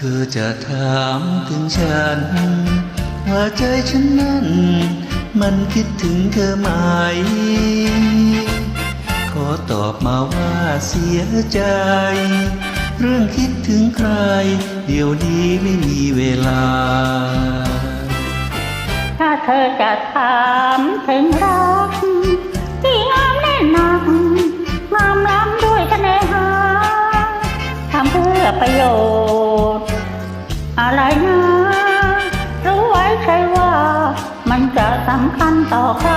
ธอจะถามถึงฉัน ว่าใจฉันนั้น มันคิดถึงเธอไหม ขอตอบมาว่าเสียใจ เรื่องคิดถึงใคร เดี๋ยวนี้ไม่มีเวลา ถ้าเธอจะถามถึงรักที่งามแน่นหนักงามล้ำด้วยคะแนนหาทำเพื่อประโยชน์ำคัญต่อใคร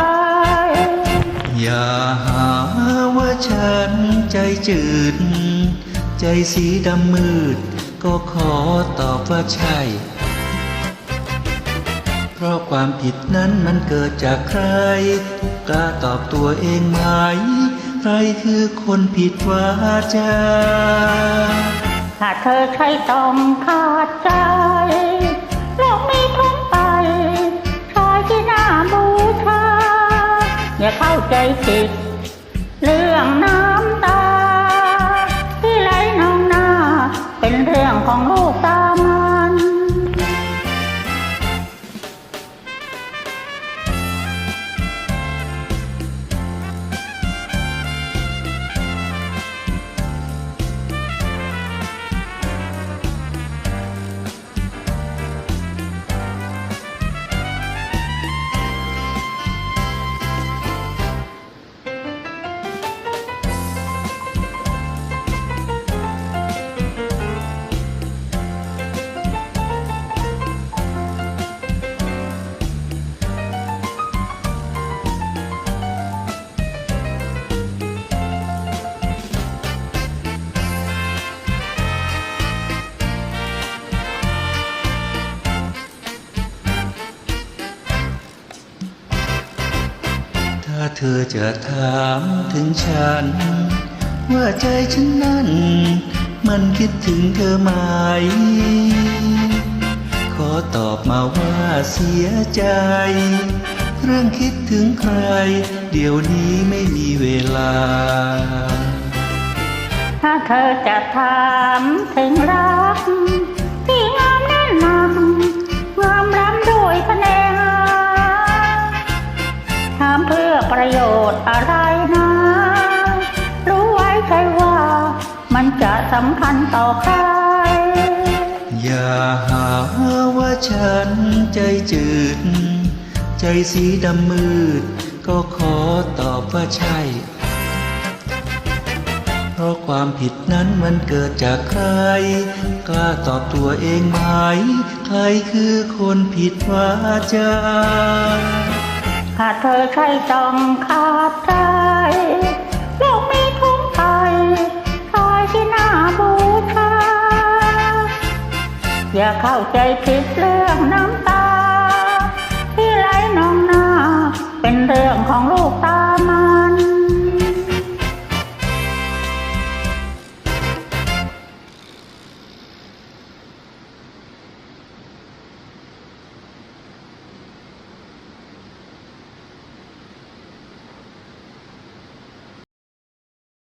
อย่าหาว่าฉันใจจืด ใจสีดำมืด ก็ขอตอบว่าใช่ เพราะความผิดนั้นมันเกิดจากใคร กล้าตอบตัวเองไหม ใครคือคนผิดวาจา ถ้าเธอใช่ต้องขาดใจ ใจผิด เรื่องน้น เธอจะถามถึงฉัน ว่าใจฉันนั้น มันคิดถึงเธอไหม ขอตอบมาว่าเสียใจ เรื่องคิดถึงใคร เดี๋ยวนี้ไม่มีเวลา ถ้าเธอจะถามถึงรัก ประโยชน์อะไรนะ รู้ไว้ใช่ว่ามันจะสำคัญต่อใคร อย่าหาว่าฉันใจจืด ใจสีดำมืด ก็ขอตอบว่าใช่ เพราะความผิดนั้นมันเกิดจากใคร กล้าตอบตัวเองไหม ใครคือคนผิดวาจา ถ้าเธอใช่ต้องขาดใจโลกมีทุกไปชายที่น่าบูชาอย่าเข้าใจผิดเรื่องน้ำตา